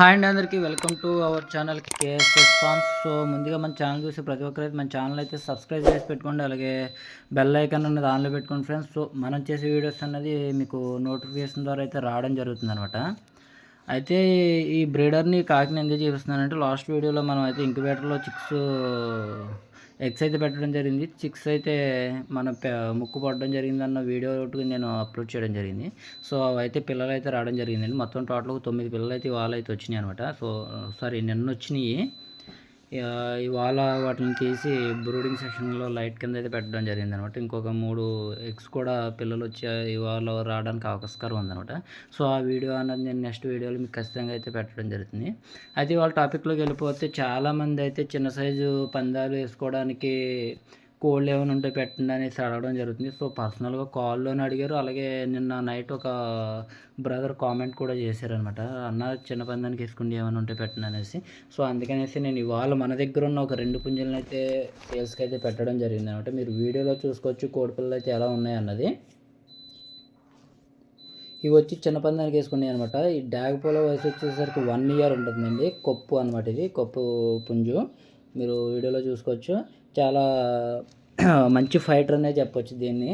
Hi అండి అందరికీ welcome to our channel K S response so ముందుగా మన ఛానల్ చూసి ప్రతి ఒక్కరైతే మన ఛానల్ అయితే సబ్స్క్రైబ్ చేసి పెట్టుకోండి అలాగే బెల్ ఐకాన్ అనేది ఆన్లో పెట్టుకోండి ఫ్రెండ్స్. సో మనం చేసే వీడియోస్ అన్నది మీకు నోటిఫికేషన్ ద్వారా అయితే రావడం జరుగుతుంది అనమాట అయితే ఈ బ్రీడర్ని కాకిని ఎందుకు చూపిస్తున్నానంటే లాస్ట్ వీడియోలో మనం అయితే ఇంక్యుబేటర్లో చిక్స్ ఎగ్స్ అయితే పెట్టడం జరిగింది. చిక్స్ అయితే మన ముక్కు పడడం జరిగింది అన్న వీడియో ఒకటి నేను అప్లోడ్ చేయడం జరిగింది. సో అవైతే పిల్లలు అయితే రావడం జరిగిందండి. మొత్తం టోటల్గా తొమ్మిది పిల్లలు అయితే వాళ్ళు అయితే వచ్చినాయి అనమాట సో సారీ నిన్న వచ్చినాయి ఇవాళ వాటిని తీసి బ్రూడింగ్ సెక్షన్లో లైట్ కింద అయితే పెట్టడం జరిగింది అనమాట ఇంకొక మూడు ఎగ్స్ కూడా పిల్లలు వచ్చి ఇవాళ రావడానికి అవకాశకరం ఉందనమాట. సో ఆ వీడియో అనేది నేను నెక్స్ట్ వీడియోలో మీకు ఖచ్చితంగా అయితే పెట్టడం జరుగుతుంది. అయితే వాళ్ళ టాపిక్లోకి వెళ్ళిపోతే చాలామంది అయితే చిన్న సైజు పందాలు వేసుకోవడానికి కోళ్ళు ఏమైనా ఉంటే పెట్టండి అనేసి అడగడం జరుగుతుంది. సో పర్సనల్గా కాల్లోనే అడిగారు. అలాగే నిన్న నైట్ ఒక బ్రదర్ కామెంట్ కూడా చేశారనమాట అన్న చిన్న పందానికి వేసుకుంటే ఏమైనా ఉంటే పెట్టండి అనేసి. సో అందుకనేసి నేను ఇవాళ మన దగ్గర ఉన్న ఒక రెండు పుంజులను అయితే సేల్స్కి అయితే పెట్టడం జరిగింది అనమాట మీరు వీడియోలో చూసుకోవచ్చు కోడిపిల్లలు అయితే ఎలా ఉన్నాయన్నది ఇవి వచ్చి చిన్న పందానికి వేసుకున్నాయి అనమాట ఈ డాగ్ పోలో వయసు వచ్చేసరికి వన్ ఇయర్ ఉంటుందండి. కొప్పు అనమాట ఇది. కొప్పు పుంజు. మీరు వీడియోలో చూసుకోవచ్చు. చాలా మంచి ఫైటర్ అనే చెప్పొచ్చు దీన్ని.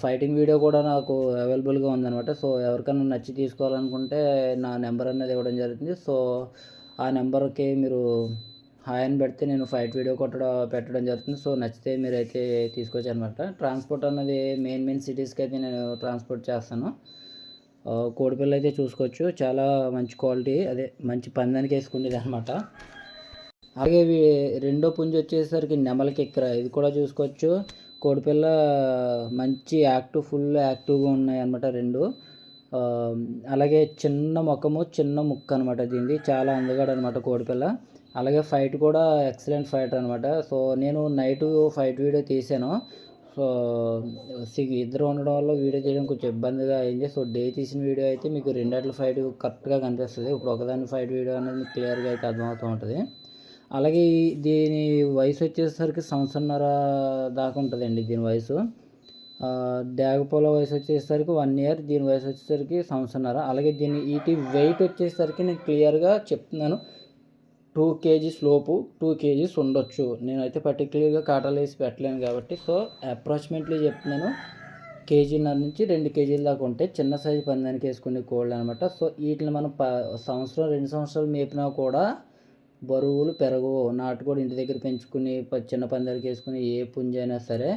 ఫైటింగ్ వీడియో కూడా నాకు అవైలబుల్గా ఉందనమాట సో ఎవరికైనా నచ్చి తీసుకోవాలనుకుంటే నా నెంబర్ అనేది ఇవ్వడం జరుగుతుంది. సో ఆ నెంబర్కి మీరు హాయ్ అని పెడితే నేను ఫైట్ వీడియో కొట్టడం పెట్టడం జరుగుతుంది. సో నచ్చితే మీరు అయితే తీసుకోవచ్చు అనమాట. ట్రాన్స్పోర్ట్ అన్నది మెయిన్ మెయిన్ సిటీస్కి అయితే నేను ట్రాన్స్పోర్ట్ చేస్తాను. కోడిపిల్ల అయితే చూసుకోవచ్చు. చాలా మంచి క్వాలిటీ అదే మంచి పందానికి వేసుకునేది అనమాట. అలాగే రెండో పుంజు వచ్చేసరికి నెమలికి ఎక్కర ఇది కూడా చూసుకోవచ్చు. కోడిపిల్ల మంచి యాక్టివ్ ఫుల్ యాక్టివ్గా ఉన్నాయి అనమాట రెండు అలాగే చిన్న ముఖము చిన్న ముక్క అనమాట దీనిది. చాలా అందగాడు అనమాట కోడిపిల్ల. అలాగే ఫైట్ కూడా ఎక్సలెంట్ ఫైట్ అనమాట సో నేను నైట్ ఫైట్ వీడియో తీసాను. సో ఇద్దరు ఉండడం వల్ల వీడియో చేయడం కొంచెం ఇబ్బందిగా అయింది. సో డే తీసిన వీడియో అయితే మీకు రెండేట్ల ఫైట్ కరెక్ట్గా కనిపిస్తుంది. ఇప్పుడు ఒకదాని ఫైట్ వీడియో అనేది క్లియర్గా అయితే అర్థమవుతూ ఉంటుంది. అలాగే దీని వయసు వచ్చేసరికి సంవత్సరంన్నర దాకా ఉంటుందండి దీని వయసు. డాగపోల వయసు వచ్చేసరికి వన్ ఇయర్ దీని వయసు వచ్చేసరికి సంవత్సరంన్నర. అలాగే దీని వీటి వెయిట్ వచ్చేసరికి నేను క్లియర్గా చెప్తున్నాను. టూ కేజీస్ లోపు టూ కేజీస్ ఉండొచ్చు. నేనైతే పర్టికులర్గా కాటాలు వేసి పెట్టలేను కాబట్టి సో అప్రాక్సిమేట్లీ చెప్తున్నాను. కేజీన్నర నుంచి రెండు కేజీల దాకా ఉంటాయి చిన్న సైజు పందానికి వేసుకునే కోళ్ళు అనమాట సో వీటిని మనం ప సంవత్సరం రెండు సంవత్సరాలు మేపినా కూడా బరువులు పెరగవు నాటుకోడి ఇంటి దగ్గర పెంచుకుని చిన్న పందాలకి వేసుకుని ఏ పుంజ అయినా సరే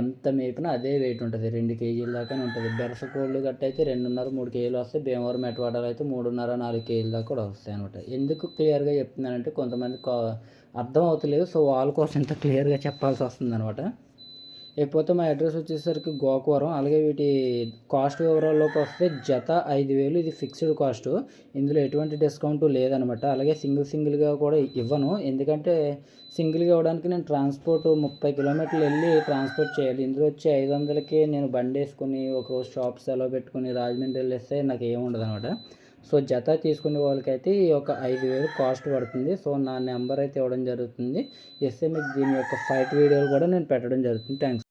ఎంత మేపినా అదే వెయిట్ ఉంటుంది. రెండు కేజీల దాకా ఉంటుంది. బెరస కోళ్ళు గట్ట అయితే రెండున్నర మూడు కేజీలు వస్తాయి. భీమవరం మెటవాడాలు అయితే మూడున్నర నాలుగు కేజీల దాకా కూడా వస్తాయి అనమాట ఎందుకు క్లియర్గా చెప్తున్నానంటే కొంతమంది అర్థం అవుతలేదు. సో వాళ్ళ కోసం ఇంత క్లియర్గా చెప్పాల్సి వస్తుంది అనమాట ఇకపోతే మా అడ్రస్ వచ్చేసరికి గోకవరం. అలాగే వీటి కాస్ట్ వివరాల్లోకి వస్తే జత ఐదు వేలు. ఇది ఫిక్స్డ్ కాస్ట్ ఇందులో ఎటువంటి డిస్కౌంట్ లేదనమాట. అలాగే సింగిల్ సింగిల్గా కూడా ఇవ్వను. ఎందుకంటే సింగిల్గా ఇవ్వడానికి నేను ట్రాన్స్పోర్ట్ ముప్పై కిలోమీటర్లు వెళ్ళి ట్రాన్స్పోర్ట్ చేయాలి. ఇందులో వచ్చి ఐదు వందలకి నేను బండి వేసుకుని ఒకరోజు షాప్ సెలవు పెట్టుకుని రాజమండ్రి వెళ్ళేస్తే నాకు ఏముండదు అనమాట సో జత తీసుకునే వాళ్ళకైతే ఒక ఐదు వేలు కాస్ట్ పడుతుంది. సో నా నెంబర్ అయితే ఇవ్వడం జరుగుతుంది. ఎస్ఏ మీకు దీని యొక్క ఫైట్ వీడియోలు కూడా నేను పెట్టడం జరుగుతుంది. థ్యాంక్స్